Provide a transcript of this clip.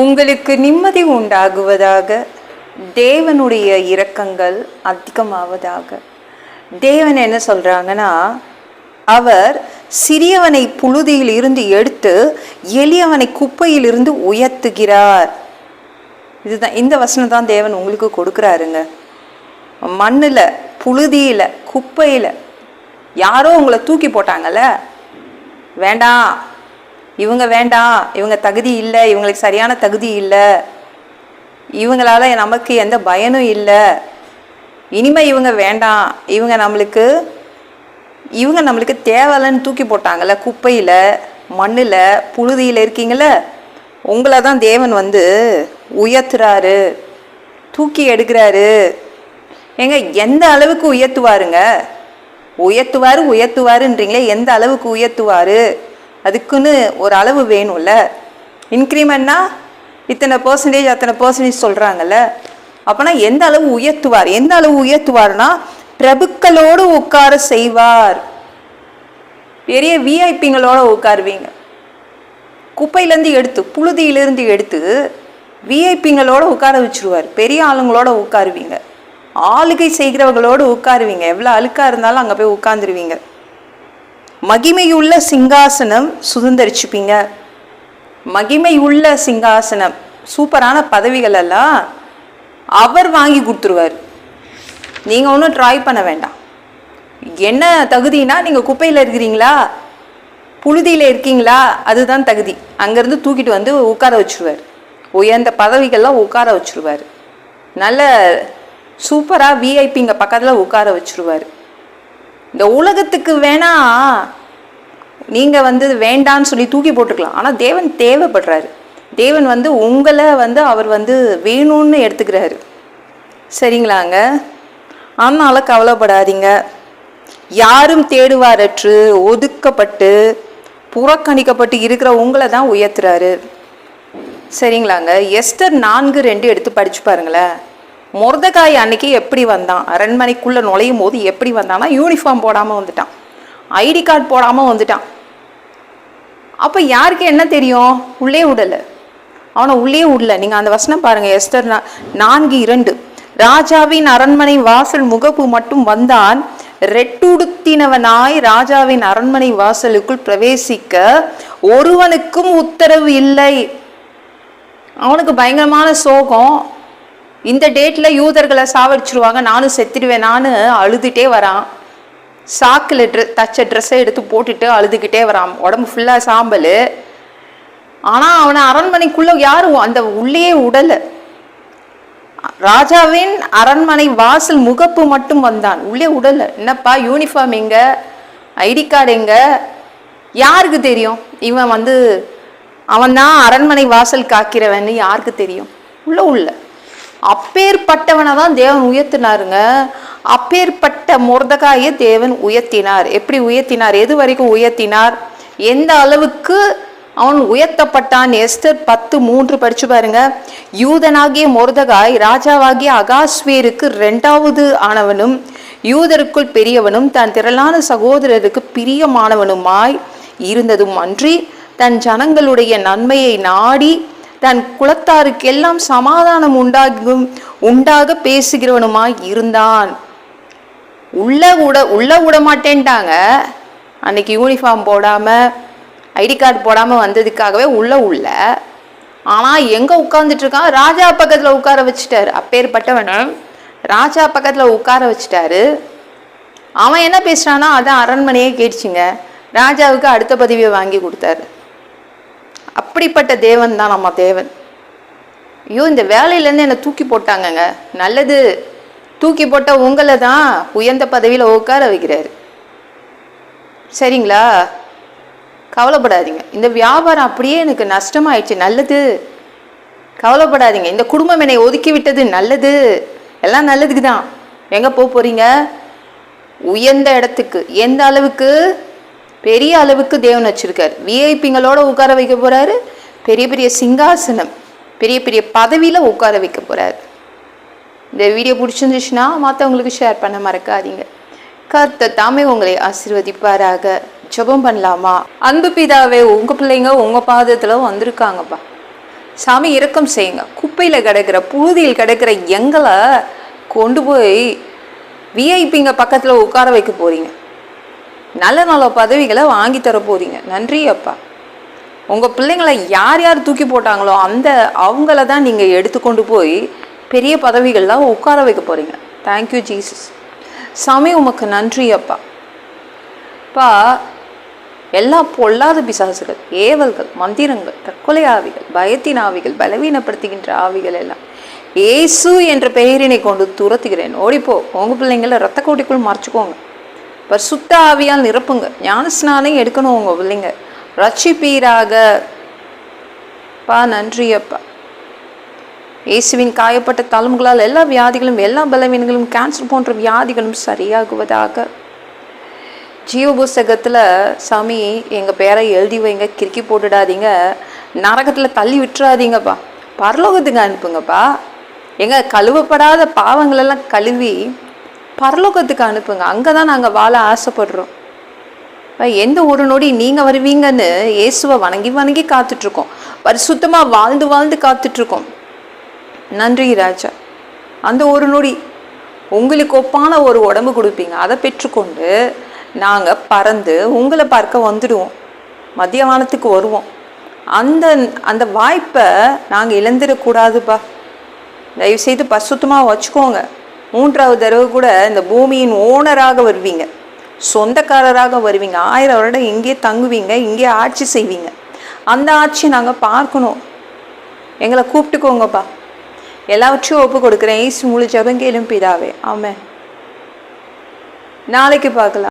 உங்களுக்கு நிம்மதி உண்டாகுவதாக தேவனுடைய இரக்கங்கள் அதிகமாவதாக. தேவன் என்ன சொல்கிறாங்கன்னா அவர் சிறியவனை புழுதியில் இருந்து எடுத்து எளியவனை குப்பையில் இருந்து உயர்த்துகிறார். இதுதான் இந்த வசனம் தான் தேவன் உங்களுக்கு கொடுக்குறாருங்க. மண்ணில் புழுதியில் குப்பையில் யாரோ உங்களை தூக்கி போட்டாங்கல்ல? வேண்டாம். இவங்க வேண்டாம் இவங்க தகுதி இல்லை இவங்களுக்கு சரியான தகுதி இல்லை. இவங்களால நமக்கு எந்த பயனும் இல்லை. இனிமே இவங்க வேண்டாம். இவங்க நம்மளுக்கு இவங்க நம்மளுக்கு தேவையில்லைன்னு தூக்கி போட்டாங்கல்ல குப்பையில் மண்ணில் புழுதியில் இருக்கீங்கள உங்களை தான் தேவன் வந்து உயர்த்துறாரு தூக்கி எடுக்கிறாரு. ஏங்க எந்த அளவுக்கு உயர்த்துவாருங்க? உயர்த்துவார் உயர்த்துவாருன்றீங்களே எந்த அளவுக்கு உயர்த்துவார்? அதுக்குன்னு ஒரு அளவு வேணும்ல. இன்க்ரிமெண்ட்னா இத்தனை பர்சன்டேஜ் அத்தனை பர்சன்டேஜ் சொல்கிறாங்கல்ல அப்போனா எந்த அளவு உயர்த்துவார்? எந்த அளவு உயர்த்துவார்னா பிரபுக்களோடு உட்கார செய்வார். பெரிய விஐபிங்களோட உட்காருவீங்க. குப்பையிலேருந்து எடுத்து புழுதியிலேருந்து எடுத்து விஐபிங்களோட உட்கார வச்சிருவார். பெரிய ஆளுங்களோட உட்காருவீங்க. ஆளுகை செய்கிறவங்களோடு உட்காருவீங்க. எவ்வளோ அழுக்காக இருந்தாலும் அங்கே போய் உட்காந்துருவீங்க மகிமையுள்ள சிங்காசனம் சுதந்திரிச்சுப்பீங்க. மகிமையுள்ள சிங்காசனம் சூப்பரான பதவிகள் எல்லாம் அவர் வாங்கி கொடுத்துருவார். நீங்கள் ஒன்றும் ட்ரை பண்ண வேண்டாம். என்ன தகுதினா நீங்கள் குப்பையில் இருக்கிறீங்களா? புழுதியில் இருக்கீங்களா? அதுதான் தகுதி. அங்கேருந்து தூக்கிட்டு வந்து உட்கார வச்சுருவார். உயர்ந்த பதவிகள்லாம் உட்கார வச்சுருவார். நல்ல சூப்பராக விஐபிங்க பக்கத்தில் உட்கார வச்சுருவார். இந்த உலகத்துக்கு வேணா நீங்கள் வந்து வேண்டான்னு சொல்லி தூக்கி போட்டுக்கலாம். ஆனால் தேவன் தேவைப்படுறாரு. தேவன் வந்து உங்களை வந்து அவர் வந்து வேணும்னு எடுத்துக்கிறாரு. சரிங்களாங்க? அதனால் கவலைப்படாதீங்க. யாரும் தேடுவாரற்று ஒதுக்கப்பட்டு புறக்கணிக்கப்பட்டு இருக்கிற உங்களை தான் உயர்த்துறாரு. சரிங்களாங்க? எஸ்டர் நான்கு ரெண்டு எடுத்து படிச்சு பாருங்களேன். முருதகாய் அன்னைக்கு எப்படி வந்தான்? அரண்மனைக்குள்ளே நுழையும் போது எப்படி வந்தான்னா யூனிஃபார்ம் போடாமல் வந்துட்டான். ஐடி கார்டு போடாமல் வந்துட்டான். அப்போ யாருக்கு என்ன தெரியும்? உள்ளே விடலை அவனை உள்ளே விடல நீங்கள் அந்த வசனம் பாருங்கள் எஸ்டர் நான்கு இரண்டு. ராஜாவின் அரண்மனை வாசல் முகப்பு மட்டும் வந்தான். ரெட்டுடுத்தினவனாய் ராஜாவின் அரண்மனை வாசலுக்குள் பிரவேசிக்க ஒருவனுக்கும் உத்தரவு இல்லை. அவனுக்கு பயங்கரமான சோகம். இந்த டேட்டில் யூதர்களை சாவடிச்சிருவாங்க. நானும் செத்துடுவேன். நான் அழுதுகிட்டே வரான். சாக்கில் ட்ரெ தச்ச ட்ரெஸ்ஸை எடுத்து போட்டுட்டு அழுதுகிட்டே வரான். உடம்பு ஃபுல்லாக சாம்பல். ஆனால் அவனை அரண்மனைக்குள்ளே யாரும் அந்த உள்ளே உடலை. ராஜாவின் அரண்மனை வாசல் முகப்பு மட்டும் வந்தான். உள்ளே உடலை. என்னப்பா யூனிஃபார்ம் எங்க? ஐடி கார்டு எங்க? யாருக்கு தெரியும்? இவன் வந்து அவன் தான் அரண்மனை வாசல் காக்கிறவன்னு யாருக்கு தெரியும்? உள்ள உள்ள. அப்பேற்பட்டவனை தான் தேவன் உயர்த்தினாருங்க. அப்பேற்பட்ட முருதகாயை தேவன் உயர்த்தினார். எப்படி உயர்த்தினார்? எது வரைக்கும் உயர்த்தினார்? எந்த அளவுக்கு அவன் உயர்த்தப்பட்டான்? எஸ்தர் பத்து மூன்று படிச்சு பாருங்க. யூதனாகிய மொர்தகாய் ராஜாவாகிய அகாஸ்வேருக்கு ரெண்டாவது ஆனவனும் யூதருக்குள் பெரியவனும் தன் திரளான சகோதரருக்கு பிரியமானவனுமாய் இருந்ததும் அன்றி தன் ஜனங்களுடைய நன்மையை நாடி தன் குலத்தாருக்கெல்லாம் சமாதானம் உண்டாகும் உண்டாக பேசுகிறவனுமாய் இருந்தான். உள்ள விட உள்ள விட மாட்டேன்ட்டாங்க அன்னைக்கு யூனிஃபார்ம் போடாம ஐடி கார்டு போடாம வந்ததுக்காகவே உள்ள உள்ள. ஆனா எங்க உட்கார்ந்துட்டு இருக்கான் ராஜா பக்கத்துல உட்கார வச்சுட்டாரு. அப்பேற்பட்டவனை ராஜா பக்கத்துல உட்கார வச்சுட்டாரு. அவன் என்ன பேசுறானா அதான் அரண்மனையே கேட்டுச்சுங்க. ராஜாவுக்கு அடுத்த பதவியை வாங்கி கொடுத்தாரு. அப்படிப்பட்ட தேவன் தான் நம்ம தேவன். ஐயோ இந்த வேலையிலேருந்து என்னை தூக்கி போட்டாங்கங்க. நல்லது. தூக்கி போட்ட உங்களை தான் உயர்ந்த பதவியில் உட்கார வைக்கிறாரு. சரிங்களா? கவலைப்படாதீங்க. இந்த வியாபாரம் அப்படியே எனக்கு நஷ்டமாயிடுச்சு. நல்லது. கவலைப்படாதீங்க. இந்த குடும்பம் என்னை ஒதுக்கி விட்டது நல்லது. எல்லாம் நல்லதுக்கு தான். எங்கே போக போகிறீங்க உயர்ந்த இடத்துக்கு. எந்த அளவுக்கு? பெரிய அளவுக்கு தேவன் வச்சுருக்கார். விஐபிங்களோட உட்கார வைக்க போறாரு. பெரிய பெரிய சிங்காசனம் பெரிய பெரிய பதவியில் உட்கார வைக்க போறாரு. இந்த வீடியோ பிடிச்சிருந்துச்சுன்னா மற்றவங்களுக்கு ஷேர் பண்ண மறக்காதீங்க. கர்த்த தாமே உங்களை ஆசீர்வதிப்பாராக. ஜெபம் பண்ணலாமா? அன்பு பிதாவே உங்க பிள்ளைங்க உங்க பாதத்துல வந்திருக்காங்கப்பா. சாமி இறக்கம் செய்யுங்க. குப்பையில் கிடக்கிற புழுதியில் கிடக்கிற எங்களை கொண்டு போய் விஐபிங்க பக்கத்தில் உட்கார வைக்க போறீங்க. நல்ல நல்ல பதவிகளை வாங்கி தர நன்றி அப்பா. உங்கள் பிள்ளைங்களை யார் யார் தூக்கி போட்டாங்களோ அந்த அவங்கள தான் நீங்கள் எடுத்துக்கொண்டு போய் பெரிய பதவிகள்லாம் உட்கார வைக்க போகிறீங்க தேங்க்யூ ஜீசஸ் சாமி உமக்கு நன்றி அப்பா. அப்பா எல்லா பொல்லாத பிசாசுகள் ஏவல்கள் மந்திரங்கள் தற்கொலை ஆவிகள் பயத்தின் ஆவிகள் பலவீனப்படுத்துகின்ற ஆவிகள் எல்லாம் இயேசு என்ற பெயரினை கொண்டு துரத்துகிறேன். ஓடிப்போ உங்கள் பிள்ளைங்கள ரத்த கோட்டிக்குள் மறைச்சிக்கோங்க. பரிசுத்த ஆவியால் நிரப்புங்க. ஞானஸ்நானம் எடுக்கணும் உங்கள் பிள்ளைங்க. ரட்சிப்பீராக. பா நன்றி அப்பா. இயேசுவின் காயப்பட்ட தழும்புகளால் எல்லா வியாதிகளும் எல்லா பலவீனங்களும் கேன்சர் போன்ற வியாதிகளும் சரியாகுவதாக. ஜீவ புஸ்தகத்தில் சாமி எங்கள் பேரை எழுதி வைங்க கிறுக்கி போட்டுடாதீங்க. நரகத்தில் தள்ளி விட்டுறாதீங்கப்பா. பரலோகத்துக்கு அனுப்புங்கப்பா. எங்கள் கழுவப்படாத பாவங்களெல்லாம் கழுவி பரலோகத்துக்கு அனுப்புங்க. அங்கே தான் நாங்கள் வாழ ஆசைப்படுறோம். எந்த ஒரு நொடி நீங்கள் வருவீங்கன்னு இயேசுவை வணங்கி வணங்கி காத்துட்ருக்கோம். பரிசுத்தமாக வாழ்ந்து வாழ்ந்து காத்துட்ருக்கோம். நன்றி ராஜா. அந்த ஒரு நொடி உங்களுக்கு ஒப்பான ஒரு உடம்பு கொடுப்பீங்க. அதை பெற்றுக்கொண்டு நாங்கள் பறந்து உங்களை பார்க்க வந்துடுவோம். மத்தியானத்துக்கு வருவோம். அந்த அந்த வாய்ப்பை நாங்கள் இழந்துடக்கூடாதுப்பா. தயவுசெய்து பரிசுத்தமாக வச்சுக்கோங்க. மூன்றாவது தடவை கூட இந்த பூமியின் ஓனராக வருவீங்க. சொந்தக்காரராக வருவீங்க. ஆயிரம் வருடம் இங்கே தங்குவீங்க. இங்கே ஆட்சி செய்வீங்க. அந்த ஆட்சி நாங்கள் பார்க்கணும். எங்களை கூப்பிட்டுக்கோங்கப்பா. எல்லாவற்றையும் ஒப்பு கொடுக்குறேன். ஈசு முழு ஜபங்கேலும் பிதாவே. ஆமே நாளைக்கு பார்க்கலாம்.